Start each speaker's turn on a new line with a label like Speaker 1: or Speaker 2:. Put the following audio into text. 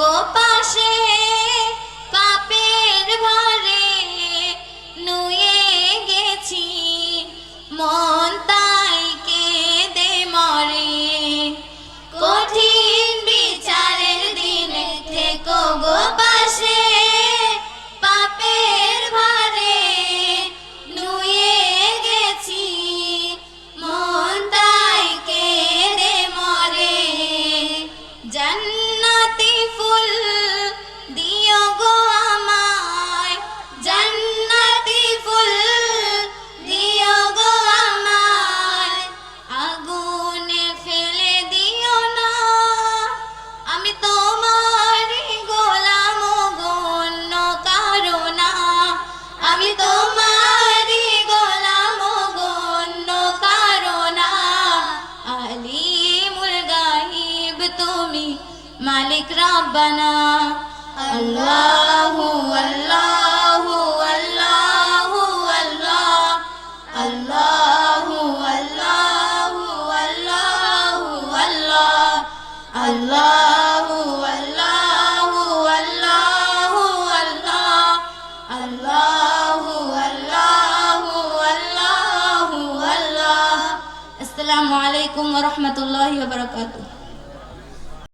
Speaker 1: গো মালিক রব্বানা আল্লাহু আল্লাহু আল্লাহু আল্লাহ আল্লাহু আল্লাহু আল্লাহু আল্লাহ আল্লাহু আল্লাহু আল্লাহু আল্লাহ আল্লাহু আল্লাহু আল্লাহু আল্লাহ আসসালামু আলাইকুম ওয়া রাহমাতুল্লাহি ওয়া বারাকাতুহু